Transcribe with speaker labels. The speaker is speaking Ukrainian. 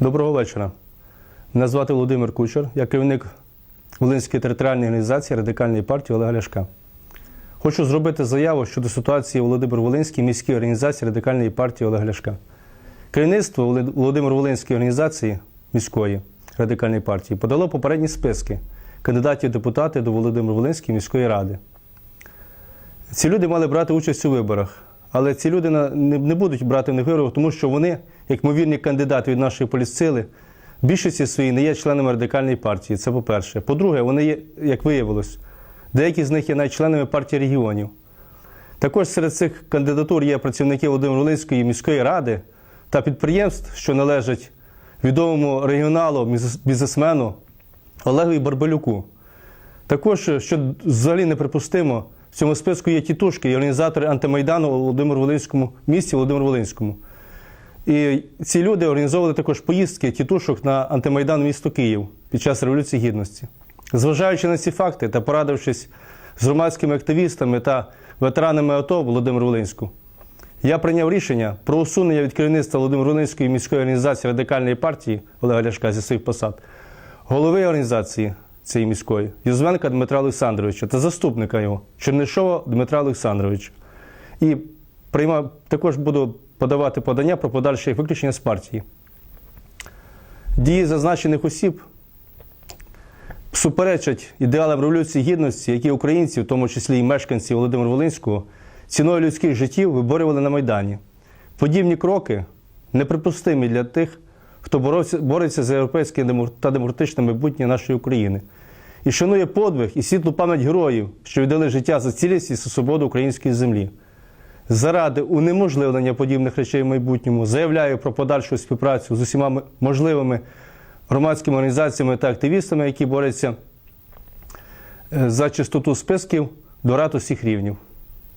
Speaker 1: Доброго вечора. Мене звати Володимир Кучер, я керівник Волинської територіальної організації Радикальної партії Олега Ляшка. Хочу зробити заяву щодо ситуації Володимир Волинській міській організації Радикальної партії Олега Ляшка. Керівництво Володимир Волинської організації міської радикальної партії подало попередні списки кандидатів депутати до Володимир Волинської міської ради. Ці люди мали брати участь у виборах, але ці люди не будуть брати в них виборах, тому що вони, як ймовірні кандидати від нашої політсили, в більшості своїй не є членами радикальної партії. Це по-перше. По-друге, вони є, як виявилось, деякі з них є навіть членами партії регіонів. Також серед цих кандидатур є працівники Володимир Волинської міської ради та підприємств, що належать відомому регіоналу, бізнес- бізнесмену Олегові Барбалюку. Також, що взагалі неприпустимо, в цьому списку є тітушки і організатори антимайдану у Володимир Волинському місті Володимир Волинському. І ці люди організовували також поїздки тітушок на антимайдан місто Київ під час Революції Гідності. Зважаючи на ці факти та порадившись з громадськими активістами та ветеранами АТО Володимир Волинську, я прийняв рішення про усунення від керівництва Володимир Волинської міської організації радикальної партії Олега Ляшка зі своїх посад, голови організації цієї міської Юзвенка Дмитра Олександровича та заступника його Чернишова Дмитра Олександровича. І приймав, також буду подавати подання про подальше їх виключення з партії. Дії зазначених осіб суперечать ідеалам Революції Гідності, які українці, в тому числі і мешканці Володимира Волинського, ціною людських життів виборювали на Майдані. Подібні кроки неприпустимі для тих, хто бореться за європейське та демократичне майбутнє нашої України. І шанує подвиг і світлу пам'ять героїв, що віддали життя за цілісність і свободу української землі. Заради унеможливлення подібних речей в майбутньому заявляю про подальшу співпрацю з усіма можливими громадськими організаціями та активістами, які борються е, за чистоту списків до рад усіх рівнів.